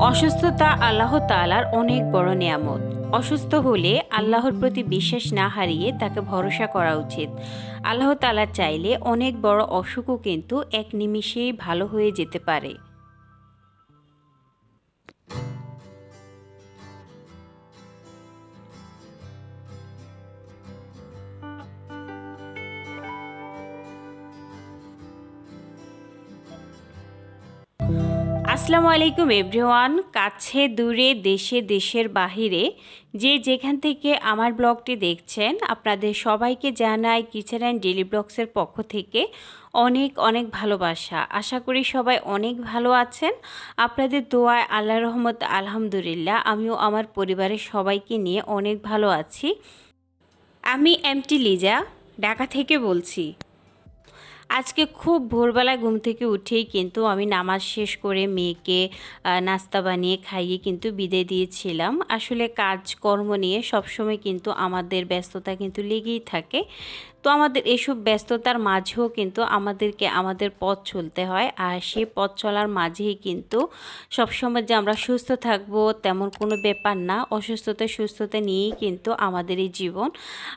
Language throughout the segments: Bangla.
অসুস্থতা আল্লাহ তালার অনেক বড় নিয়ামত। অসুস্থ হলে আল্লাহর প্রতি বিশ্বাস না হারিয়ে তাকে ভরসা করা উচিত। আল্লাহ তালা চাইলে অনেক বড় অসুখও কিন্তু এক নিমিষেই ভালো হয়ে যেতে পারে। আসসালামু আলাইকুম এভরিওয়ান। কাছে, দূরে, দেশে, দেশের বাহিরে যে যেখান থেকে আমার ব্লগটি দেখছেন, আপনাদের সবাইকে জানাই কিচেন অ্যান্ড ডেলি ব্লগসের পক্ষ থেকে অনেক অনেক ভালোবাসা। আশা করি সবাই অনেক ভালো আছেন। আপনাদের দোয়ায় আল্লাহ রহমত আলহামদুলিল্লাহ, আমিও আমার পরিবারের সবাইকে নিয়ে অনেক ভালো আছি। আমি এমটি লিজা, ঢাকা থেকে বলছি। আজকে খুব ভোরবেলায় ঘুম থেকে উঠেই কিন্তু আমি নামাজ শেষ করে মেয়েকে নাস্তা বানিয়ে খাইয়ে কিন্তু বিদে দিয়েছিলাম। আসলে কাজকর্ম নিয়ে সবসময় কিন্তু আমাদের ব্যস্ততা কিন্তু লেগেই থাকে। আমাদের এসব ব্যস্ততার মাঝেও কিন্তু আমাদেরকে আমাদের পথ চলতে হয়। আর সেই পথ চলার মাঝেই কিন্তু সবসময় যে আমরা সুস্থ থাকব তেমন কোনো ব্যাপার না। অসুস্থতা সুস্থতা নিয়েই কিন্তু আমাদের এই জীবন।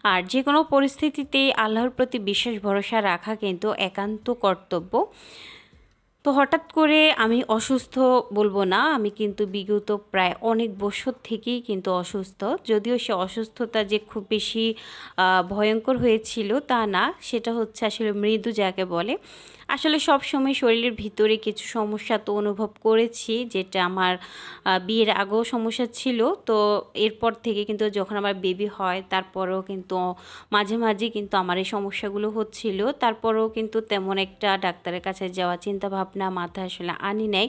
আর যে কোনো পরিস্থিতিতেই আল্লাহর প্রতি বিশেষ ভরসা রাখা কিন্তু একান্ত কর্তব্য। তো হঠাৎ করে আমি অসুস্থ বলব না, আমি কিন্তু বিগত প্রায় অনেক বছর থেকেই কিন্তু অসুস্থ। যদিও সে অসুস্থতা যে খুব বেশি ভয়ঙ্কর হয়েছিল তা না, সেটা হচ্ছে আসলে মৃদু যাকে বলে। আসলে সব সময় শরীরের ভিতরে কিছু সমস্যা তো অনুভব করেছি, যেটা আমার বিয়ের আগেও সমস্যা ছিল। তো এরপর থেকে কিন্তু যখন আমার বেবি হয়, তারপরেও কিন্তু মাঝে মাঝে কিন্তু আমার এই সমস্যাগুলো হচ্ছিল। তারপরেও কিন্তু তেমন একটা ডাক্তারের কাছে যাওয়া চিন্তা ভাবনা মাথায় আসলে আনি নাই।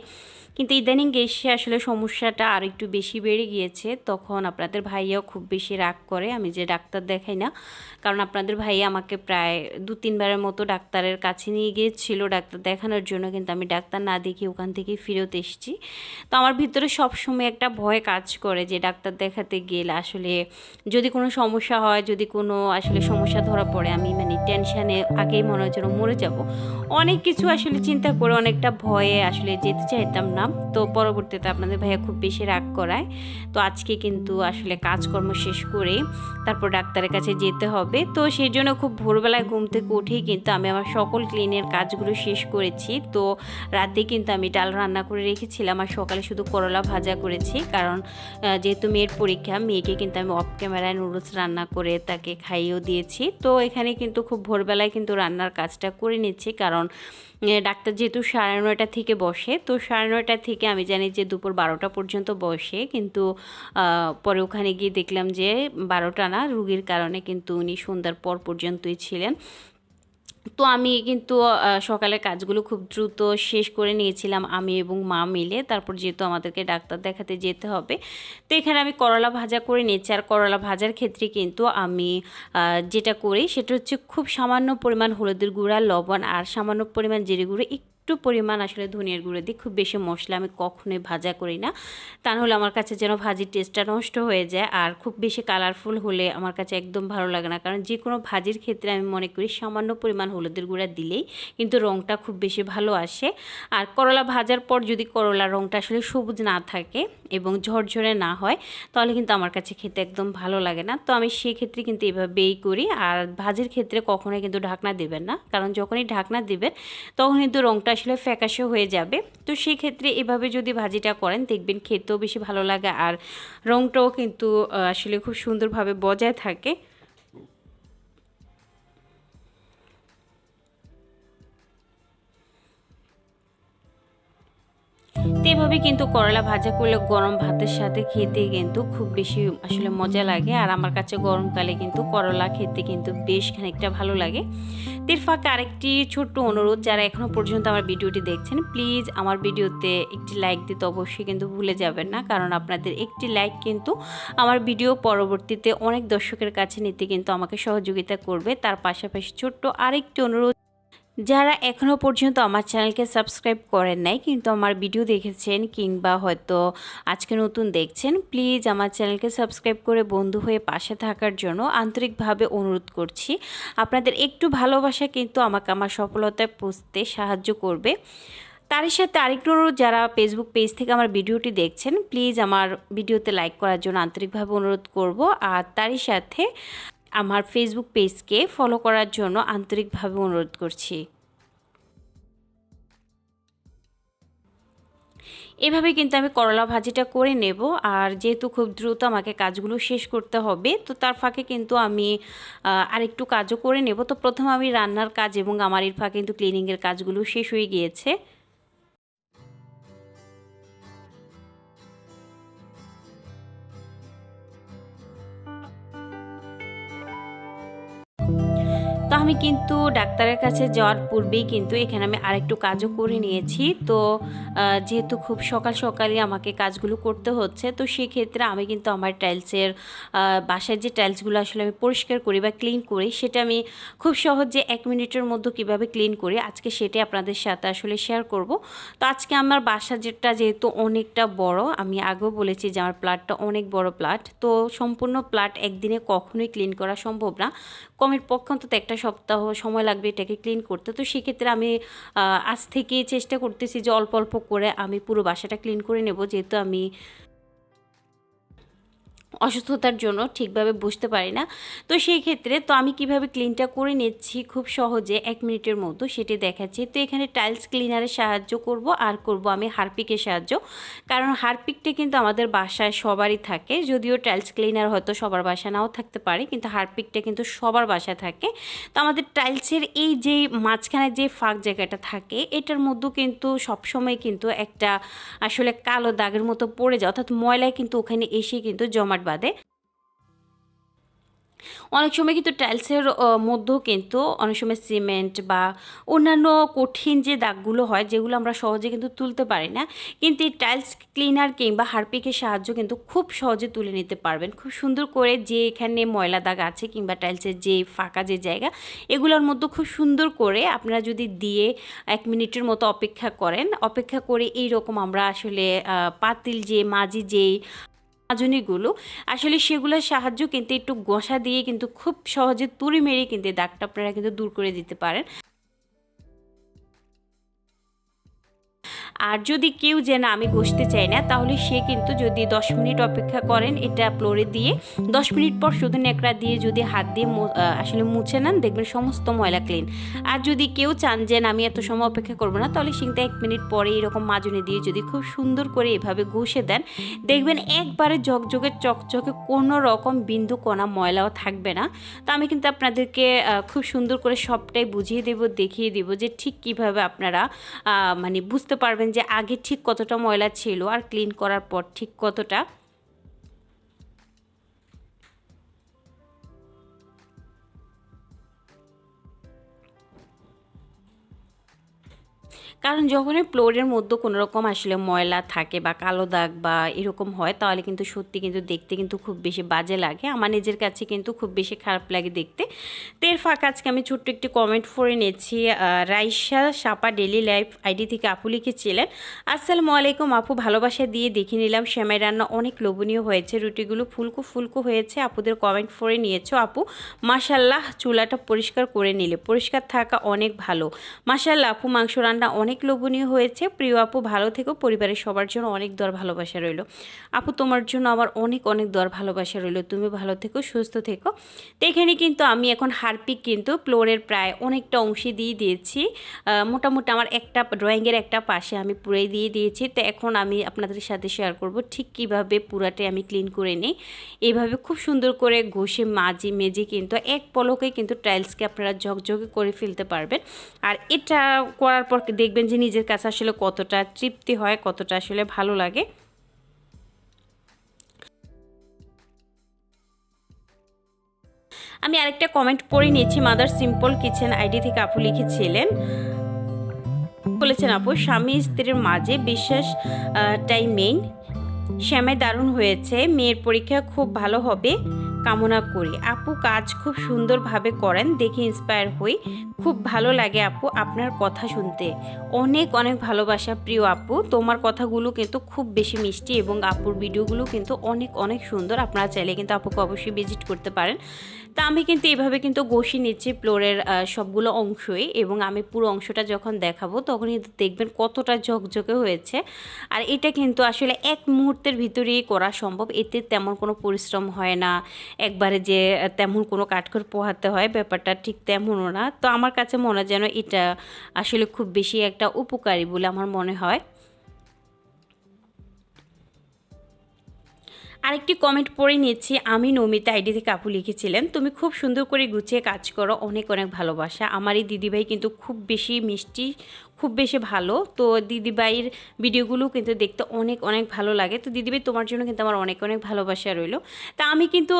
কিন্তু ইদানিং এসে আসলে সমস্যাটা আর একটু বেশি বেড়ে গিয়েছে। তখন আপনাদের ভাইয়াও খুব বেশি রাগ করে, আমি যে ডাক্তার দেখাই না। কারণ আপনাদের ভাইয়া আমাকে প্রায় দু তিনবারের মতো ডাক্তারের কাছে নিয়ে গিয়েছিল। ডাক্তার দেখানোর জন্য, কিন্তু আমি ডাক্তার না দেখে ওখান থেকে ফেরত এসেছি। তো আমার ভিতরে সবসময় একটা ভয় কাজ করে যে ডাক্তার দেখাতে গেলে আসলে যদি কোনো সমস্যা হয়, যদি কোনো আসলে সমস্যা ধরা পড়ে, আমি মানে টেনশানে আগেই মনে হয় মরে যাব। অনেক কিছু আসলে চিন্তা করে অনেকটা ভয়ে আসলে যেতে চাইতাম না। তো পরবর্তীতে আপনাদের ভাইয়া খুব বেশি রাগ করায়। তো আজকে কিন্তু আসলে কাজকর্ম শেষ করে তারপর ডাক্তারের কাছে যেতে হবে। তো সেই জন্য খুব ভোরবেলায় ঘুম থেকে উঠেই কিন্তু আমি আমার সকল ক্লিনের কাজগুলো শেষ করেছি। তো রাতে কিন্তু আমি ডাল রান্না করে রেখেছিলাম আর সকালে শুধু করলা ভাজা করেছি। কারণ যেহেতু মেয়ের পরীক্ষা, মেয়েকে কিন্তু আমি অফ ক্যামেরায় নুডলস রান্না করে তাকে খাইয়েও দিয়েছি। তো এখানে কিন্তু খুব ভোরবেলায় কিন্তু রান্নার কাজটা করে নিচ্ছি। কারণ ডাক্তার যেহেতু সাড়ে নয়টা থেকে বসে, তো সাড়ে নয়টা থেকে আমি জানি যে দুপুর বারোটা পর্যন্ত বসে। কিন্তু পরে ওখানে গিয়ে দেখলাম যে বারোটা না, রুগীর কারণে কিন্তু উনি সন্ধ্যার পর পর্যন্তই ছিলেন। তো আমি কিন্তু সকালে সকালের কাজগুলো খুব দ্রুত শেষ করে নিয়েছিলাম, আমি এবং মা মিলে। তারপর যেহেতু আমাদেরকে ডাক্তার দেখাতে যেতে হবে, তো এখানে আমি করলা ভাজা করে নিয়েছি। আর করলা ভাজার ক্ষেত্রে কিন্তু আমি যেটা করি সেটা হচ্ছে খুব সামান্য পরিমাণ হলুদের গুঁড়া, লবণ আর সামান্য পরিমাণ জিরে গুঁড়ো একটু পরিমাণ আসলে ধনিয়ার গুঁড়ো দিই, খুব বেশি মশলা আমি কখনোই ভাজা করি না। তা নাহলে আমার কাছে যেন ভাজির টেস্টটা নষ্ট হয়ে যায়, আর খুব বেশি কালারফুল হলে আমার কাছে একদম ভালো লাগে না। কারণ যে কোনো ভাজির ক্ষেত্রে আমি মনে করি সামান্য পরিমাণ হলুদের গুঁড়া দিলেই কিন্তু রঙটা খুব বেশি ভালো আসে। আর করলা ভাজার পর যদি করলার রঙটা আসলে সবুজ না থাকে এবং ঝরঝরে না হয়, তাহলে কিন্তু আমার কাছে খেতে একদম ভালো লাগে না। তো আমি সেক্ষেত্রে কিন্তু এভাবেই করি, আর ভাজির ক্ষেত্রে কখনোই কিন্তু ঢাকনা দেবেন না। কারণ যখনই ঢাকনা দেবেন তখন কিন্তু রঙটা আসলে ফ্যাকাশে হয়ে যাবে। তো সেই ক্ষেত্রে এভাবে যদি ভাজিটা করেন, দেখবেন খেতেও বেশি ভালো লাগে আর রঙটাও কিন্তু আসলে খুব সুন্দরভাবে বজায় থাকে। এভাবে কিন্তু করলা ভাজা করলে গরম ভাতের সাথে খেতে কিন্তু খুব বেশি আসলে মজা লাগে। আর আমার কাছে গরমকালে কিন্তু করলা খেতে কিন্তু বেশ খানিকটা ভালো লাগে। তের ফাঁকে আরেকটি ছোট্ট অনুরোধ, যারা এখনও পর্যন্ত আমার ভিডিওটি দেখছেন, প্লিজ আমার ভিডিওতে একটি লাইক দিতে অবশ্যই কিন্তু ভুলে যাবেন না। কারণ আপনাদের একটি লাইক কিন্তু আমার ভিডিও পরবর্তীতে অনেক দর্শকের কাছে নিতে কিন্তু আমাকে সহযোগিতা করবে। তার পাশাপাশি ছোট্ট আরেকটি অনুরোধ যারা এখনও পর্যন্ত আমার চ্যানেলকে সাবস্ক্রাইব করেন নাই, কিন্তু আমার ভিডিও দেখেছেন কিংবা হয়তো আজকে নতুন দেখছেন, প্লিজ আমার চ্যানেলকে সাবস্ক্রাইব করে বন্ধু হয়ে পাশে থাকার জন্য আন্তরিকভাবে অনুরোধ করছি। আপনাদের একটু ভালোবাসা কিন্তু আমাকে আমার সফলতায় পৌঁছতে সাহায্য করবে। তারই সাথে আরেকটু যারা ফেসবুক পেজ থেকে আমার ভিডিওটি দেখছেন, প্লিজ আমার ভিডিওতে লাইক করার জন্য আন্তরিকভাবে অনুরোধ করব। আর তারই সাথে আমার ফেসবুক পেজকে ফলো করার জন্য আন্তরিকভাবে অনুরোধ করছি। এভাবে কিন্তু আমি করলা ভাজিটা করে নেব, আর যেহেতু খুব দ্রুত আমাকে কাজগুলো শেষ করতে হবে, তো তার ফাঁকে কিন্তু আমি আরেকটু কাজও করে নেব। তো প্রথম আমি রান্নার কাজ এবং আমার এর ফাঁকে কিন্তু ক্লিনিংয়ের কাজগুলো শেষ হয়ে গিয়েছে। তো আমি কিন্তু ডাক্তারের কাছে যাওয়ার পূর্বেই কিন্তু এখানে আমি আরেকটু কাজও করে নিয়েছি। তো যেহেতু খুব সকাল সকালই আমাকে কাজগুলো করতে হচ্ছে, তো সেক্ষেত্রে আমি কিন্তু আমার টাইলসের বাসার যে টাইলসগুলো আসলে আমি পরিষ্কার করি বা ক্লিন করি, সেটা আমি খুব সহজে এক মিনিটের মধ্যে কীভাবে ক্লিন করি, আজকে সেটাই আপনাদের সাথে আসলে শেয়ার করব। তো আজকে আমার বাসা যেটা যেহেতু অনেকটা বড়, আমি আগেও বলেছি যে আমার প্লাটটা অনেক বড় প্লাট, তো সম্পূর্ণ প্লাট একদিনে কখনোই ক্লিন করা সম্ভব না। কমের পক্ষ অন্তত একটা সপ্তাহ সময় লাগবে এটাকে ক্লিন করতে। তো সেক্ষেত্রে আমি আজ থেকে চেষ্টা করতেছি যে অল্প অল্প করে আমি পুরো বাসাটা ক্লিন করে নেব। যেহেতু আমি অসুস্থতার জন্য ঠিকভাবে বুঝতে পারি না। তো সেই ক্ষেত্রে তো আমি কীভাবে ক্লিনটা করে নিচ্ছি খুব সহজে এক মিনিটের মতো সেটি দেখাচ্ছি। তো এখানে টাইলস ক্লিনারের সাহায্য করব, আর করব আমি হারপিকের সাহায্য। কারণ হারপিকটা কিন্তু আমাদের বাসায় সবারই থাকে, যদিও টাইলস ক্লিনার হয়তো সবার বাসায় নাও থাকতে পারে, কিন্তু হারপিকটা কিন্তু সবার বাসায় থাকে। তো আমাদের টাইলসের এই যে মাঝখানে যে ফাঁক জায়গাটা থাকে, এটার মধ্যেও কিন্তু সবসময় কিন্তু একটা আসলে কালো দাগের মতো পড়ে যায়, অর্থাৎ ময়লায় কিন্তু ওখানে এসে কিন্তু জমাট বাদে। অনেক সময় কিন্তু টাইলসের মধ্যেও কিন্তু অনেক সময় সিমেন্ট বা অন্যান্য কঠিন যে দাগগুলো হয়, যেগুলো আমরা সহজে কিন্তু তুলতে পারি না, কিন্তু এই টাইলস ক্লিনার কিংবা হারপিকের সাহায্য কিন্তু খুব সহজে তুলে নিতে পারবেন। খুব সুন্দর করে যে এখানে ময়লা দাগ আছে কিংবা টাইলসের যে ফাঁকা যে জায়গা, এগুলোর মধ্যে খুব সুন্দর করে আপনারা যদি দিয়ে এক মিনিটের মতো অপেক্ষা করেন, অপেক্ষা করে এই রকম আমরা আসলে পাতিল যে মাঝি যেই মাজনিগুলো আসলে সেগুলোর সাহায্য কিন্তু একটু গোসা দিয়ে কিন্তু খুব সহজে তুড়ি মেরে কিন্তু দাগটা আপনারা কিন্তু দূর করে দিতে পারেন। আর যদি কেউ যে না আমি ঘষতে চাই না, তাহলে সে কিন্তু যদি দশ মিনিট অপেক্ষা করেন এটা ফ্লোরে দিয়ে, দশ মিনিট পর শুধু নেকড়া দিয়ে যদি হাত দিয়ে আসলে মুছে নেন, দেখবেন সমস্ত ময়লা ক্লিন আর যদি কেউ চান যে না, আমি এত সময় অপেক্ষা করব না, তাহলে কিন্তু এক মিনিট পরে এরকম মাজনে দিয়ে যদি খুব সুন্দর করে এভাবে ঘষে দেন, দেখবেন একবারে ঝকঝকে, চকচকে কোনো রকম বিন্দু কোনা ময়লাও থাকবে না। তো আমি কিন্তু আপনাদেরকে খুব সুন্দর করে সবটাই বুঝিয়ে দেব, দেখিয়ে দেব যে ঠিক কীভাবে আপনারা মানে বুঝতে পারবেন যে আগে ঠিক কতটা ময়লা ছিল আর ক্লিন করার পর ঠিক কতটা কারণ যখনই ফ্লোরের মধ্যে কোনো রকম আসলে ময়লা থাকে বা কালো দাগ বা এরকম হয়, তাহলে কিন্তু সত্যি কিন্তু দেখতে কিন্তু খুব বেশি বাজে লাগে। আমার নিজের কাছে কিন্তু খুব বেশি খারাপ লাগে দেখতে। তো এর ফাঁক আজকে আমি ছোট্ট একটি কমেন্ট করে নিয়েছি রাইসা সাপা ডেলি লাইফ আইডি থেকে আপু লিখেছিলেন, আসসালামু আলাইকুম আপু, ভালোবাসা দিয়ে দেখে নিলাম শ্যামাই রান্না অনেক লোভনীয় হয়েছে, রুটিগুলো ফুলকো ফুলকো হয়েছে, আপুদের কমেন্ট করে নিয়েছো আপু মাসাল্লাহ চুলাটা পরিষ্কার করে নিলে, পরিষ্কার থাকা অনেক ভালো। মাসাল্লাহ আপু, মাংস রান্না অনেক অনেক লোভনীয় হয়েছে। প্রিয় আপু, ভালো থেকো। পরিবারের সবার জন্য অনেক দর ভালোবাসা রইল। আপু, তোমার জন্য আমার অনেক অনেক দর ভালোবাসা রইল। তুমি ভালো থেকো, সুস্থ থেকো। তো এখানে কিন্তু আমি এখন হারপিক কিন্তু ফ্লোরের প্রায় অনেকটা অংশে দিয়ে দিয়েছি। মোটামুটি আমার একটা ড্রয়িংয়ের একটা পাশে আমি পুরাই দিয়ে দিয়েছি। তো এখন আমি আপনাদের সাথে শেয়ার করব ঠিক কীভাবে পুরাটাই আমি ক্লিন করে নিই। এইভাবে খুব সুন্দর করে ঘষে, মাজি, মেজে কিন্তু এক পলকে কিন্তু টাইলসকে আপনারা ঝকঝকে করে ফেলতে পারবেন। আর এটা করার পর দেখবেন দেখবেন যে নিজের কাছে আসলে কতটা তৃপ্তি হয়, কতটা আসলে ভালো লাগে। আমি আরেকটা কমেন্ট পড়ে নিয়েছি মাদার সিম্পল কিচেন আইডি থেকে আপু লিখেছিলেন। বলেছেন, আপু, স্বামী স্ত্রীর মাঝে বিশ্বাস টাই মেইন শ্যামাই দারুণ হয়েছে, মেয়ের পরীক্ষা খুব ভালো হবে। কামনা করি। আপু কাজ খুব সুন্দরভাবে করেন, দেখে ইন্সপায়ার হই। খুব ভালো লাগে আপু আপনার কথা শুনতে। অনেক অনেক ভালোবাসা প্রিয় আপু। তোমার কথাগুলো কিন্তু খুব বেশি মিষ্টি এবং আপুর ভিডিওগুলো কিন্তু অনেক অনেক সুন্দর। আপনারা চাইলে কিন্তু আপুকে অবশ্যই ভিজিট করতে পারেন। তা আমি কিন্তু এভাবে কিন্তু ঘষি নিচ্ছি ফ্লোরের সবগুলো অংশই এবং আমি পুরো অংশটা যখন দেখাবো তখন কিন্তু দেখবেন কতটা ঝকঝকে হয়েছে। আর এটা কিন্তু আসলে এক মুহূর্তের ভিতরেই করা সম্ভব। এতে তেমন কোনো পরিশ্রম হয় না। একবারে যে তেমন কোনো কাঠখড় পোহাতে হয়, ব্যাপারটা ঠিক তেমনও না। তো আমার কাছে মনে যেন এটা আসলে খুব বেশি একটা উপকারী বলে আমার মনে হয়। আরেকটি কমেন্ট পড়ে নিয়েছি, আমি নমিতা আইডি থেকে আপু লিখেছিলেন, তুমি খুব সুন্দর করে গুছিয়ে কাজ করো, অনেক অনেক ভালোবাসা। আমার এই দিদিভাই কিন্তু খুব বেশি মিষ্টি খুব বেশি ভালো। তো দিদিভাইয়ের ভিডিওগুলো কিন্তু দেখতে অনেক অনেক ভালো লাগে। তো দিদিভাই, তোমার জন্য কিন্তু আমার অনেক অনেক ভালোবাসা রইল। তা আমি কিন্তু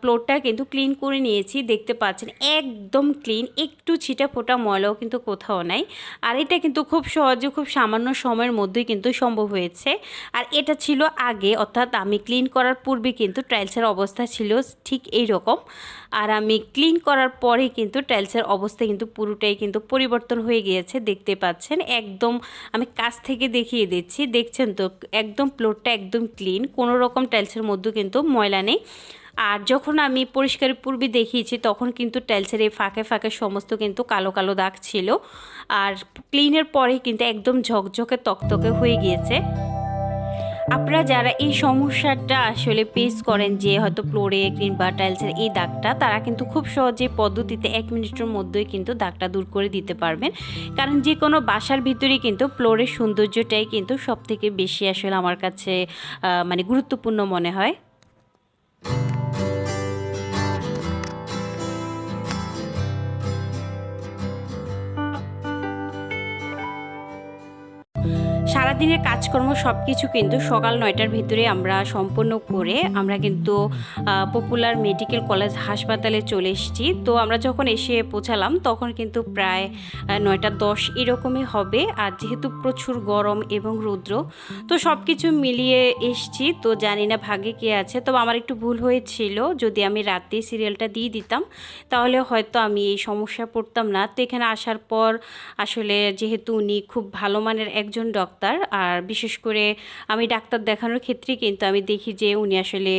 ফ্লোরটা কিন্তু ক্লিন করে নিয়েছি। দেখতে পাচ্ছেন, একদম ক্লিন একটু ছিটা ফোটা ময়লাও কিন্তু কোথাও নাই। আর এটা কিন্তু খুব সহজে, খুব সামান্য সময়ের মধ্যেই কিন্তু সম্ভব হয়েছে। আর এটা ছিল আগে, অর্থাৎ আমি ক্লিন করার পূর্বে কিন্তু টাইলসের অবস্থা ছিল ঠিক এই রকম আর আমি ক্লিন করার পরে কিন্তু টাইলসের অবস্থা কিন্তু পুরোটাই কিন্তু পরিবর্তন হয়ে গিয়েছে, দেখতে পাচ্ছেন, একদম আমি কাছ থেকে দেখিয়ে দিচ্ছি। দেখছেন তো, একদম ফ্লোরটা একদম ক্লিন, কোনো রকম টাইলসের মধ্যে কিন্তু ময়লা নেই। আর যখন আমি পরিষ্কারের পূর্বে দেখিয়েছি, তখন কিন্তু টাইলসের এই ফাঁকে ফাঁকে সমস্ত কিন্তু কালো কালো দাগ ছিল। আর ক্লিনের পরে কিন্তু একদম ঝকঝকে তকতকে হয়ে গিয়েছে। আপনারা যারা এই সমস্যাটা আসলে পেস করেন যে হয়তো ফ্লোরে কিংবা টাইলসের এই দাগটা, তারা কিন্তু খুব সহজে পদ্ধতিতে এক মিনিটের মধ্যেই কিন্তু দাগটা দূর করে দিতে পারবেন। কারণ যে কোনো বাসার ভিতরে কিন্তু ফ্লোরের সৌন্দর্যটাই কিন্তু সব থেকে বেশি আসলে আমার কাছে মানে গুরুত্বপূর্ণ মনে হয়। সারাদিনের কাজকর্ম সব কিছু কিন্তু সকাল নয়টার ভিতরে আমরা সম্পন্ন করে আমরা কিন্তু পপুলার মেডিকেল কলেজ হাসপাতালে চলে এসেছি। তো আমরা যখন এসে পৌঁছালাম তখন কিন্তু প্রায় নয়টা দশ এরকমই হবে। আর যেহেতু প্রচুর গরম এবং রৌদ্র, তো সব কিছু মিলিয়ে এসছি। তো জানি না ভাগে কে আছে। তবে আমার একটু ভুল হয়েছিল। যদি আমি রাতে সিরিয়ালটা দিয়ে দিতাম, তাহলে হয়তো আমি এই সমস্যা পড়তাম না। তো এখানে আসার পর আসলে যেহেতু উনি খুব ভালো মানের একজন ডক্টর আর বিশেষ করে আমি ডাক্তার দেখানোর ক্ষেত্রে কিন্তু আমি দেখি যে উনি আসলে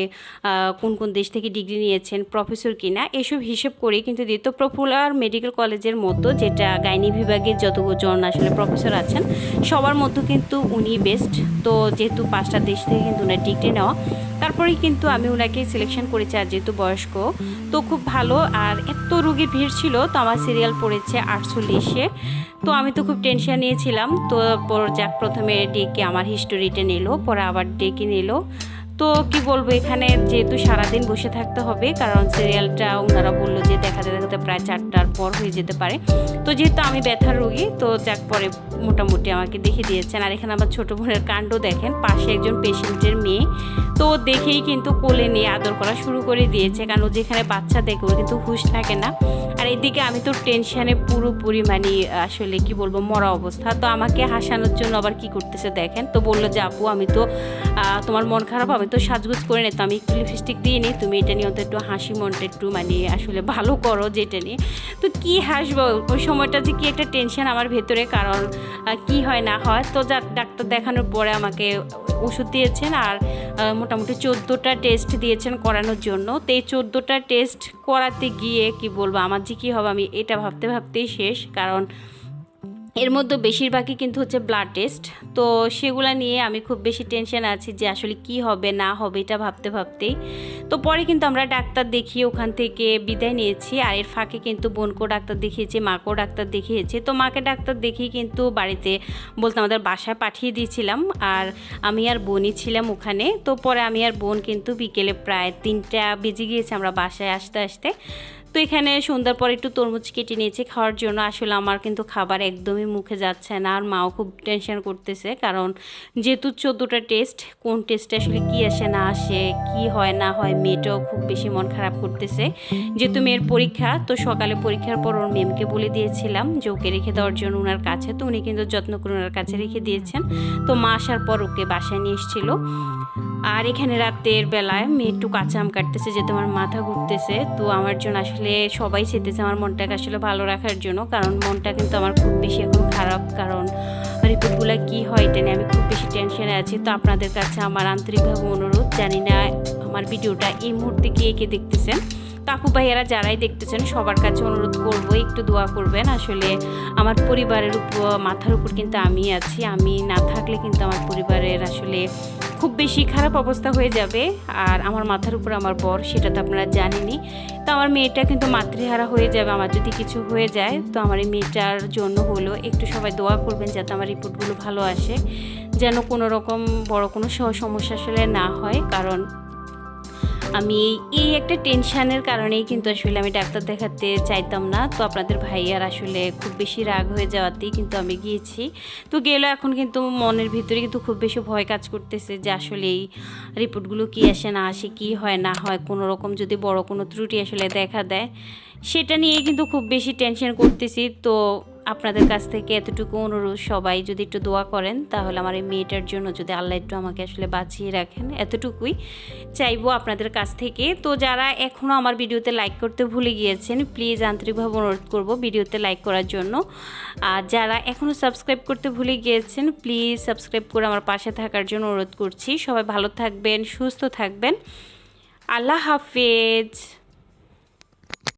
কোন কোন দেশ থেকে ডিগ্রি নিয়েছেন, প্রফেসর কিনা, এসব হিসেব করে কিন্তু দিত পপুলার মেডিকেল কলেজের মতো যেটা গাইনি বিভাগের যতজন আসলে প্রফেসর আছেন, সবার মধ্যে কিন্তু উনি বেস্ট। তো যেহেতু পাঁচটা দেশ থেকে কিন্তু উনার ডিগ্রি নেওয়া তারপরেই কিন্তু আমি ওনাকে সিলেকশন করেছি আর যেহেতু বয়স্ক, তো খুব ভালো। আর এত রুগীর ভিড় ছিল, তো আমার সিরিয়াল পড়েছে আটচল্লিশে, তো আমি তো খুব টেনশন নিয়েছিলাম। তো যাক, প্রথমে ডেকে আমার হিস্টোরিটা নিল, পরে আবার ডেকে নিল। তো কি বলব, এখানে যেহেতু সারাদিন বসে থাকতে হবে, কারণ সিরিয়ালটা ওনারা বলল যে দেখা দেখাতে প্রায় চারটার পর হয়ে যেতে পারে। তো যেহেতু আমি ব্যথার রোগী, তো যাক পরে মোটামুটি আমাকে দেখে দিয়েছেন। আর এখানে আমার ছোটো বোনের কাণ্ড দেখেন, পাশে একজন পেশেন্টের মেয়ে। তো দেখেই কিন্তু কোলে নিয়ে আদর করা শুরু করে দিয়েছে, কারণ যেখানে বাচ্চা দেখবে কিন্তু হুশ থাকে না। আর এদিকে আমি তো টেনশানে পুরোপুরি মানে আসলে কি বলব, মরা অবস্থা। তো আমাকে হাসানোর জন্য আবার কি করতেছে দেখেন। তো বলল যে, আপু, আমি তো তোমার মন খারাপ, আমি তো সাজগুজ করে নি তো আমি একটু লিপস্টিক দিয়ে নিই। তুমি এটা নিয়ে একটু হাসি, মনটা একটু মানে আসলে ভালো করো যেটা নিয়ে। তো কি হাসবো? ওই সময়টা যে কি একটা টেনশন আমার ভেতরে, কারণ কি হয় না হয়, তো যা ডাক্তার দেখানোর পরে আমাকে ওষুধ দিয়েছেন আর মোটামুটি চোদ্দোটা টেস্ট দিয়েছেন করানোর জন্য। তো এই চোদ্দোটা টেস্ট করাতে গিয়ে কি বলব, আমার যে কী হবে আমি এটা ভাবতে ভাবতেই শেষ। কারণ এর মধ্যে বেশিরভাগই কিন্তু হচ্ছে ব্লাড টেস্ট তো সেগুলো নিয়ে আমি খুব বেশি টেনশন আছি যে আসলে কি হবে, না হবে, এটা ভাবতে ভাবতেই। তো পরে কিন্তু আমরা ডাক্তার দেখিয়ে ওখান থেকে বিদায় নিয়েছি। আর এর ফাঁকে কিন্তু বোনকেও ডাক্তার দেখিয়েছি, মাকেও ডাক্তার দেখিয়েছি। তো মাকে ডাক্তার দেখিয়ে কিন্তু বাড়িতে বলতে আমাদের বাসায় পাঠিয়ে দিয়েছিলাম। আর আমি আর বোনই ছিলাম ওখানে। তো পরে আমি আর বোন কিন্তু বিকেলে প্রায় তিনটা বেজে গিয়েছে আমরা বাসায় আসতে আসতে। তো এখানে সন্ধ্যার পর একটু তরমুজ কেটে নিয়েছি খাওয়ার জন্য। আসলে আমার কিন্তু খাবার একদমই মুখে যাচ্ছে না, আর মাও খুব টেনশন করতেছে। কারণ যেহেতু চোদ্দোটা টেস্ট কোন টেস্টে আসলে কি আসে না আসে, কি হয় না হয়, মেয়েটাও খুব বেশি মন খারাপ করতেছে। যেহেতু মেয়ের পরীক্ষা, তো সকালে পরীক্ষার পর ওর মেমকে বলে দিয়েছিলাম যে ওকে রেখে দেওয়ার জন্য ওনার কাছে। তো উনি কিন্তু যত্ন করে ওনার কাছে রেখে দিয়েছেন। তো মা আসার পর ওকে বাসায় নিয়ে এসেছিল। আর এখানে রাতের বেলায় মেয়ে একটু কাঁচা আম কাটতেছে, যেহেতু আমার মাথা ঘুরতেছে, তো আমার জন্য আসলে সবাই চেতেছে আমার মনটাকে আসলে ভালো রাখার জন্য, কারণ মনটা কিন্তু আমার খুব বেশি এখন খারাপ, কারণ রিপোর্টগুলো কি হয় এটা নিয়ে আমি খুব বেশি টেনশনে আছি। তো আপনাদের কাছে আমার আন্তরিকভাবে অনুরোধ, জানি না আমার ভিডিওটা এই মুহূর্তে কে কে দেখতেছেন। কাকু ভাইয়ারা যারাই দেখতেছেন, সবার কাছে অনুরোধ করব, একটু দোয়া করবেন, আসলে আমার পরিবারের উপর, মাথার উপর কিন্তু আমি আছি, আমি না থাকলে কিন্তু আমার পরিবারের আসলে খুব বেশি খারাপ অবস্থা হয়ে যাবে। আর আমার মাথার উপর আমার বর, সেটা তো আপনারা জানেনই। তো আমার মেয়েটা কিন্তু মাতৃহারা হয়ে যাবে, আমার যদি কিছু হয়ে যায়, তো আমার এই মেয়েটার জন্য হলো একটু সবাই দোয়া করবেন যাতে আমার রিপোর্টগুলো ভালো আসে। যেন কোনো রকম বড় কোনো সমস্যা আসলে না হয়, কারণ আমি এই- একটা টেনশনের কারণেই কিন্তু আসলে আমি ডাক্তার দেখাতে চাইতাম না। তো আপনাদের ভাইয়ার আসলে খুব বেশি রাগ হয়ে যাওয়াতেই কিন্তু আমি গিয়েছি। তো গেলেও এখন কিন্তু মনের ভিতরে কিন্তু খুব বেশি ভয় কাজ করতেছে যে আসলে এই রিপোর্টগুলো কি আসে, না আসে, কি হয়, না হয়, কোনো রকম যদি বড় কোনো ত্রুটি আসলে দেখা দেয়, সেটা নিয়ে কিন্তু খুব বেশি টেনশন করতেছি। তো আপনাদের কাছ থেকে এতটুকু অনুরোধ, সবাই যদি একটু দোয়া করেন, তাহলে আমার এই মেয়েটার জন্য যদি আল্লাহ একটু আমাকে আসলে বাঁচিয়ে রাখেন, এতটুকুই চাইব আপনাদের কাছ থেকে। তো যারা এখনও আমার ভিডিওতে লাইক করতে ভুলে গিয়েছেন প্লিজ আন্তরিকভাবে অনুরোধ করব ভিডিওতে লাইক করার জন্য। আর যারা এখনও সাবস্ক্রাইব করতে ভুলে গিয়েছেন প্লিজ সাবস্ক্রাইব করে আমার পাশে থাকার জন্য অনুরোধ করছি। সবাই ভালো থাকবেন, সুস্থ থাকবেন। আল্লাহ হাফেজ।